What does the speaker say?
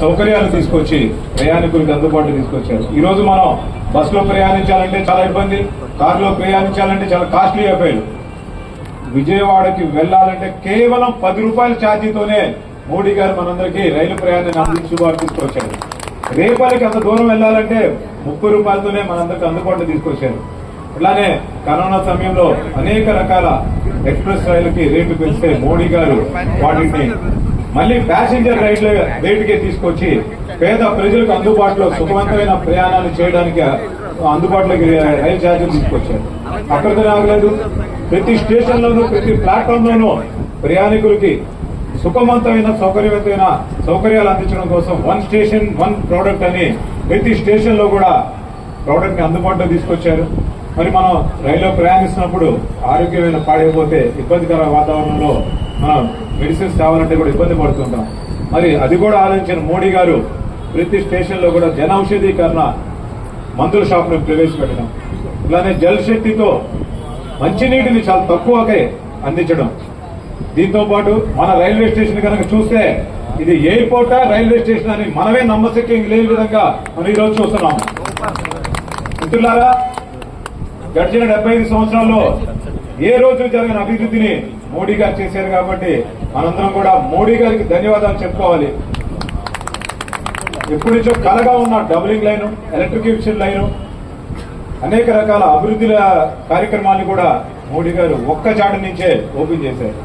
సౌకర్యాలు తీసుకొచ్చి ప్రయాణికులకు అందుబాటులో తీసుకొచ్చారు. ఈ రోజు మనం బస్సులో ప్రయాణించాలంటే చాలా ఇబ్బంది కారులో ప్రయాణించాలంటే చాలా కాస్ట్లీ అయిపోయాడు విజయవాడకి వెళ్ళాలంటే కేవలం పది రూపాయల ఛార్జీతోనే మోడీ గారు మనందరికీ రైలు ప్రయాణాన్ని అందుబాటు తీసుకొచ్చారు. రేపటికి అంత దూరం వెళ్ళాలంటే ముప్పై రూపాయలతోనే మనందరికి అందుబాటులో తీసుకొచ్చారు. ఇట్లానే కరోనా సమయంలో అనేక రకాల ఎక్స్ప్రెస్ రైలుకి రేటు పెంచితే మోడీ గారు వాటిని మళ్ళీ ప్యాసింజర్ రైడ్లు రేటుకే తీసుకొచ్చి పేద ప్రజలకు అందుబాటులో సుఖవంతమైన ప్రయాణాలు చేయడానికి అందుబాటులోకి రైలు ఛార్జీలు తీసుకొచ్చారు. అక్కడ ఆగలేదు ప్రతి స్టేషన్ లోనూ ప్రతి ప్లాట్ఫామ్ లోనూ ప్రయాణికులకి సుఖవంతమైన సౌకర్యవంతమైన సౌకర్యాలు అందించడం కోసం వన్ స్టేషన్ వన్ ప్రోడక్ట్ అని ప్రతి స్టేషన్లో కూడా ప్రోడక్ట్ని అందుబాటులో తీసుకొచ్చారు. మరి మనం రైల్లో ప్రయాణిస్తున్నప్పుడు ఆరోగ్యమైన పాడైపోతే ఇబ్బందికర వాతావరణంలో మనం మెడిసిన్స్ కావాలంటే కూడా ఇబ్బంది పడుతుంటాం. మరి అది కూడా ఆలోచించిన మోడీ గారు. ప్రతి స్టేషన్లో కూడా జన ఔషధీకరణ మందుల షాప్ను ప్రవేశపెట్టడం. ఇలానే జల్ శక్తితో మంచినీటిని చాలా తక్కువకే అందించడం. దీంతో పాటు మన రైల్వే స్టేషన్ కనుక చూస్తే ఇది ఎయిర్పోర్టా రైల్వే స్టేషన్ అని మనమే నమ్మశక్యం లేని విధంగా మనం ఈరోజు చూస్తున్నాం. మిత్రులారా గడిచిన డెబ్బై ఐదు సంవత్సరాల్లో ఏ రోజు జరిగిన అభివృద్ధిని మోడీ గారు చేశారు కాబట్టి మనందరం కూడా మోడీ గారికి ధన్యవాదాలు చెప్పుకోవాలి. ఎప్పటి నుంచో కలగా ఉన్న డబులింగ్ లైను ఎలక్ట్రిఫికేషన్ లైను అనేక రకాల అభివృద్ధి కార్యక్రమాన్ని కూడా మోడీ గారు ఒక్క చాటు నుంచే ఓపెన్ చేశారు.